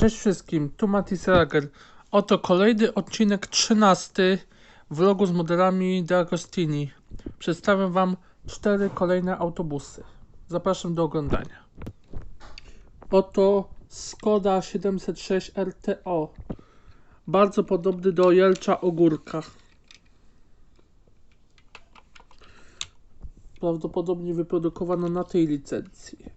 Cześć wszystkim, tu Matis Rager. Oto kolejny odcinek 13 vlogu z modelami D'Agostini. Przedstawię Wam cztery kolejne autobusy. Zapraszam do oglądania. Oto Skoda 706 RTO. Bardzo podobny do Jelcza Ogórka. Prawdopodobnie wyprodukowano na tej licencji.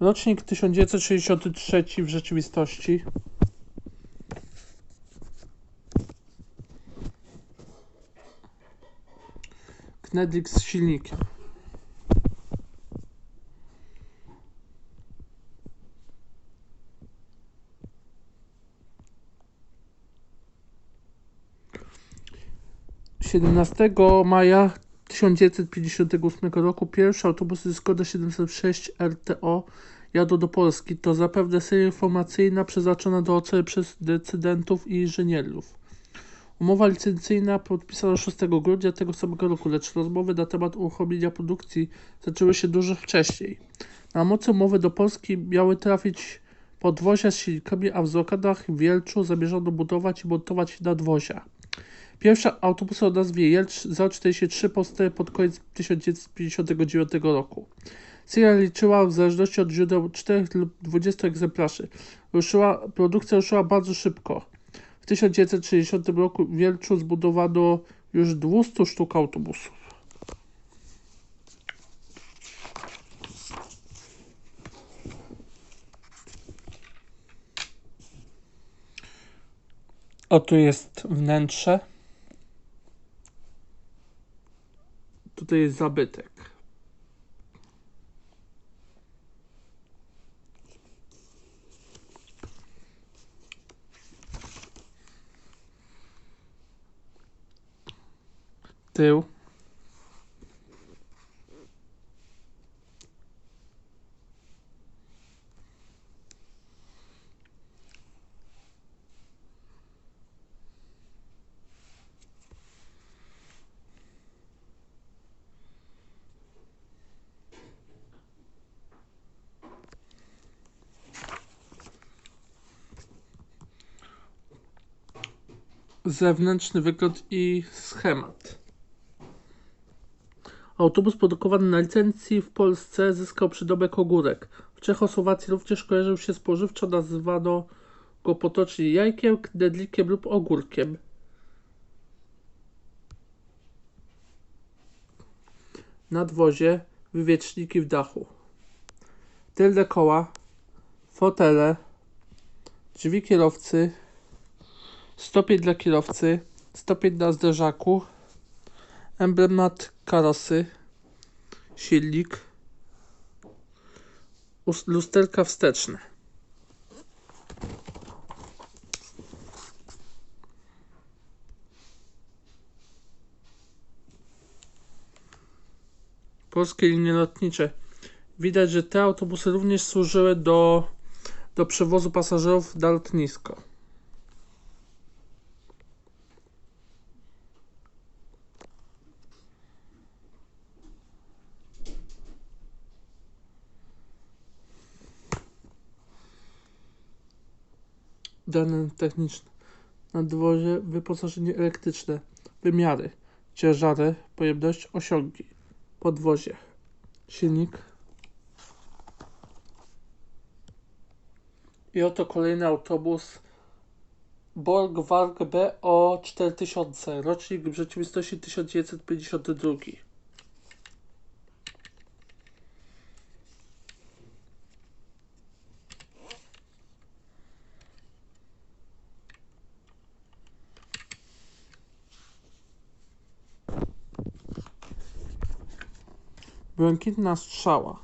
Rocznik 1963 w rzeczywistości. Knedlik z silnikiem. Siedemnastego maja 1958 roku pierwsze autobusy Skoda 706 RTO jadą do Polski. To zapewne seria informacyjna przeznaczona do oceny przez decydentów i inżynierów. Umowa licencyjna podpisana 6 grudnia tego samego roku, lecz rozmowy na temat uruchomienia produkcji zaczęły się dużo wcześniej. Na mocy umowy do Polski miały trafić podwozia z silnikami, a w Zokadach w Wielczu zamierzano budować i montować nadwozia. Pierwsze autobusy o nazwie Jelcz 043 powstały pod koniec 1959 roku. Seria liczyła w zależności od źródeł 4 lub 20 egzemplarzy. Ruszyła, produkcja ruszyła bardzo szybko. W 1960 roku w Wielczu zbudowano już 200 sztuk autobusów. Oto jest wnętrze. Tutaj jest zabytek. Tył. Zewnętrzny wygląd i schemat. Autobus produkowany na licencji w Polsce zyskał przydobek ogórek. W Czechosłowacji również kojarzył się spożywczo, nazywano go potocznie jajkiem, knedlikiem lub ogórkiem. Nadwozie, wywieczniki w dachu. Tylne koła, fotele, drzwi kierowcy, stopień dla kierowcy, stopień na zderzaku, emblemat karosy, silnik, lusterka wsteczne. Polskie linie lotnicze. Widać, że te autobusy również służyły do, do przewozu pasażerów na lotnisko. Dane techniczne, nadwozie, wyposażenie elektryczne, wymiary, ciężary, pojemność, osiągi, podwozie, silnik. I oto kolejny autobus. Borg Warg BO 4000, rocznik w rzeczywistości 1952. Błękitna strzała.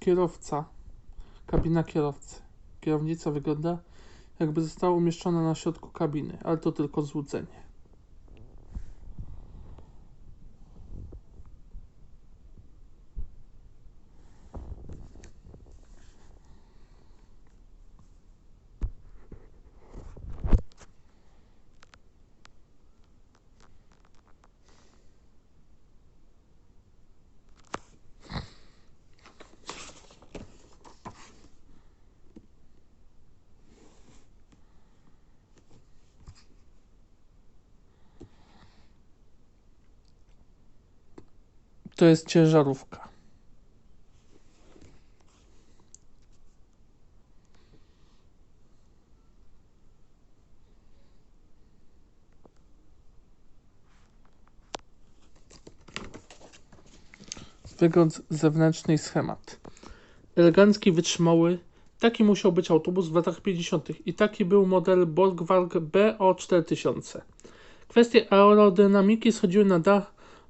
Kierowca. Kabina kierowcy. Kierownica wygląda jakby została umieszczona na środku kabiny, ale to tylko złudzenie. To jest ciężarówka. Wygląd zewnętrzny i schemat. Elegancki, wytrzymały. Taki musiał być autobus w latach 50. I taki był model Borgward BO4000. Kwestie aerodynamiki schodziły na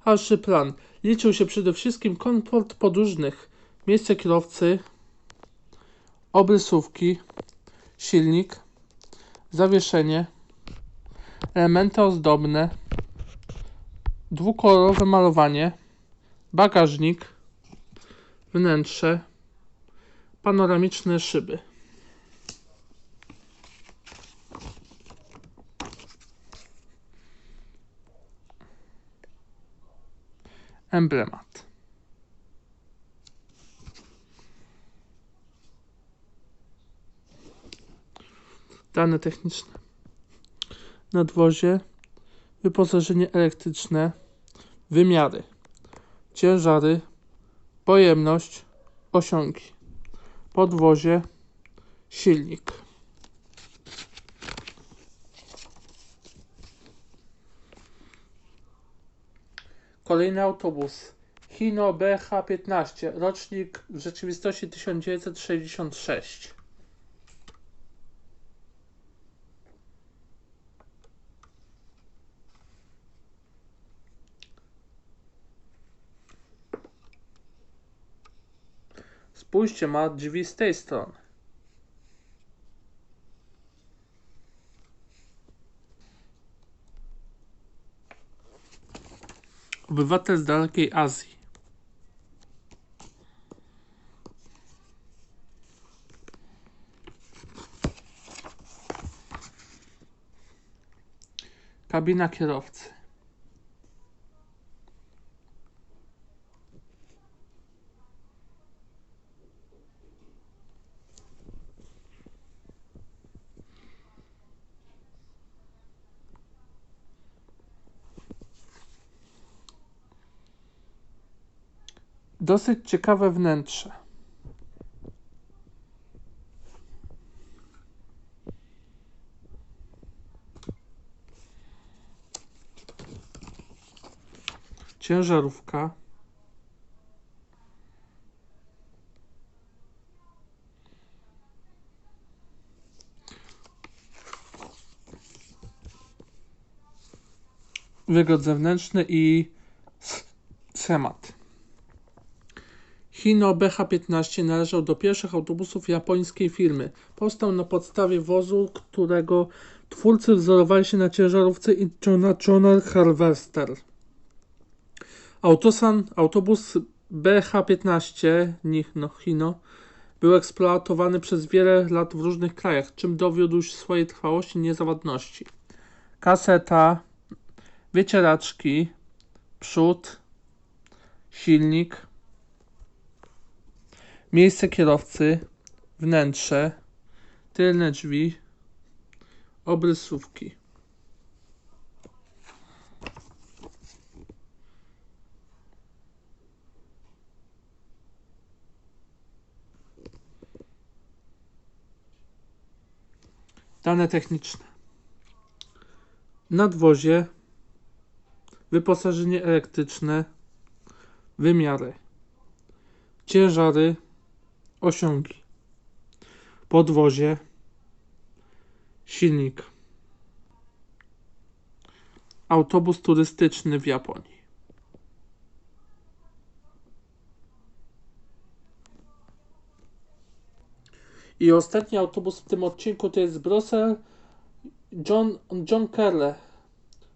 dalszy plan. Liczył się przede wszystkim komfort podróżnych, miejsce kierowcy, obrysówki, silnik, zawieszenie, elementy ozdobne, dwukolorowe malowanie, bagażnik, wnętrze, panoramiczne szyby. Emblemat. Dane techniczne. Nadwozie, wyposażenie elektryczne, wymiary, ciężary, pojemność, osiągi, podwozie, silnik. Kolejny autobus. Hino BH15, rocznik w rzeczywistości 1966. Spójrzcie, ma drzwi z tej strony. Obywatel z dalekiej Azji. Kabina kierowcy. Dosyć ciekawe wnętrze. Ciężarówka. Wygląd zewnętrzny i schemat. Hino BH15 należał do pierwszych autobusów japońskiej firmy. Powstał na podstawie wozu, którego twórcy wzorowali się na ciężarówce International Harvester. Autosan, autobus BH15 no, Hino był eksploatowany przez wiele lat w różnych krajach, czym dowiódł swojej trwałości i niezawodności. Kaseta, wycieraczki, przód, silnik, Miejsce kierowcy, wnętrze, tylne drzwi, obrysówki. Dane techniczne. Nadwozie, wyposażenie elektryczne, wymiary, ciężary, osiągi, podwozie, silnik, autobus turystyczny w Japonii. I ostatni autobus w tym odcinku to jest Brussels John, John Kerle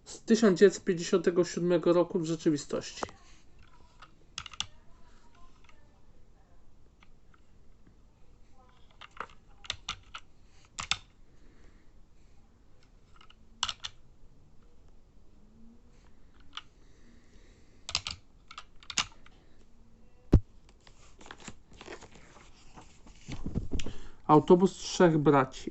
z 1957 roku w rzeczywistości. Autobus trzech braci.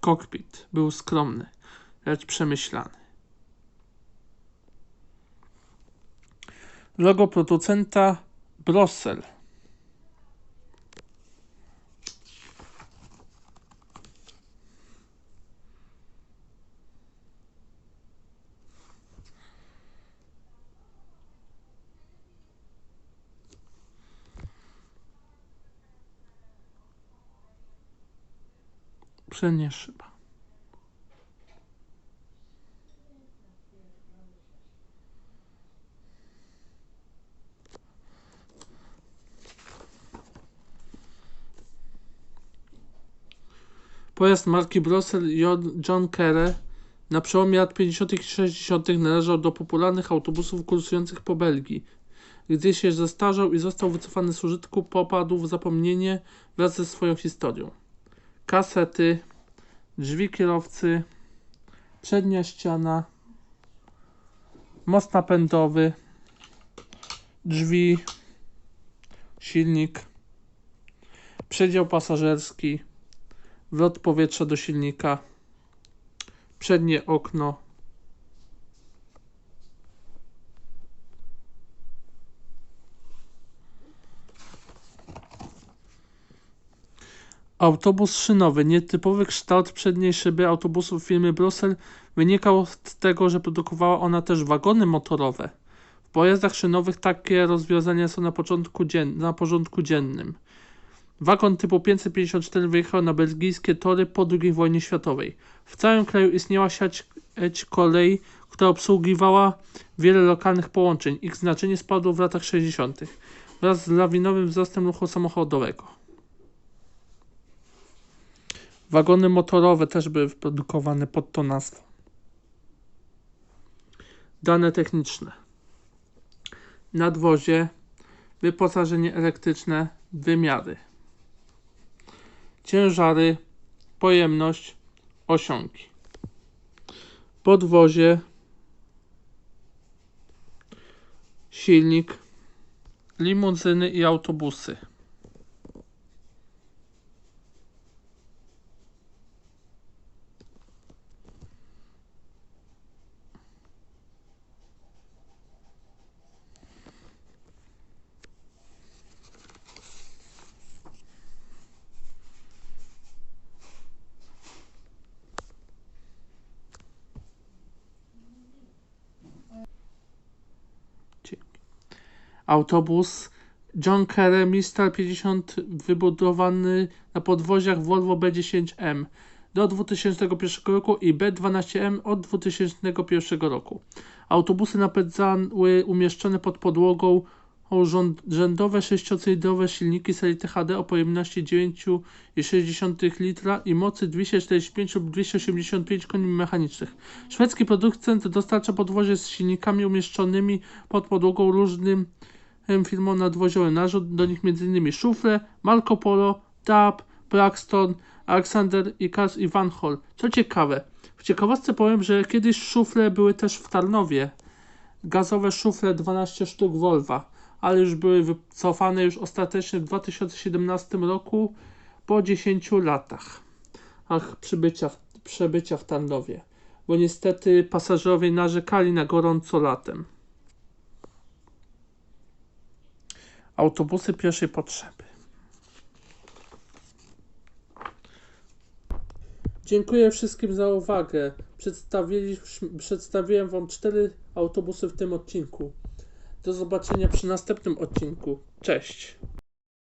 Kokpit był skromny, lecz przemyślany. Logo producenta Brossel. Przednia szyba. Pojazd marki Brossel J- John Kerry na przełomie lat 50. i 60. należał do popularnych autobusów kursujących po Belgii. Gdy się zestarzał i został wycofany z użytku, popadł w zapomnienie wraz ze swoją historią. Kasety, drzwi kierowcy, przednia ściana, most napędowy, drzwi, silnik, przedział pasażerski, wlot powietrza do silnika, przednie okno, Autobus szynowy. Nietypowy kształt przedniej szyby autobusów firmy Brussel wynikał z tego, że produkowała ona też wagony motorowe. W pojazdach szynowych takie rozwiązania są na, początku dzien- na porządku dziennym. Wagon typu 554 wyjechał na belgijskie tory po II wojnie światowej. W całym kraju istniała sieć kolei, która obsługiwała wiele lokalnych połączeń. Ich znaczenie spadło w latach 60. wraz z lawinowym wzrostem ruchu samochodowego. Wagony motorowe też były wyprodukowane pod tą nazwą. Dane techniczne. Nadwozie, wyposażenie elektryczne, wymiary. Ciężary, pojemność, osiągi. Podwozie, silnik, limuzyny i autobusy. Autobus John Kerry Mistral 50 wybudowany na podwoziach Volvo B10M do 2001 roku i B12M od 2001 roku. Autobusy napędzały umieszczone pod podłogą rzędowe sześciocylindrowe silniki serii THD o pojemności 9,6 litra i mocy 245 lub 285 koni mechanicznych. Szwedzki producent dostarcza podwozie z silnikami umieszczonymi pod podłogą różnym em, firmom nadwoziowym. Należą do nich m.in. Szufle, Marco Polo, DAP, Braxton, Alexander i Kars i Van Hol. Co ciekawe, w ciekawostce powiem, że kiedyś szufle były też w Tarnowie. Gazowe szufle 12 sztuk Volva, ale już były wycofane już ostatecznie w 2017 roku po 10 latach ach, przybycia, przebycia w Tarnowie, bo niestety pasażerowie narzekali na gorąco latem. Autobusy pierwszej potrzeby. Dziękuję wszystkim za uwagę. Przedstawiłem Wam cztery autobusy w tym odcinku. Do zobaczenia przy następnym odcinku. Cześć.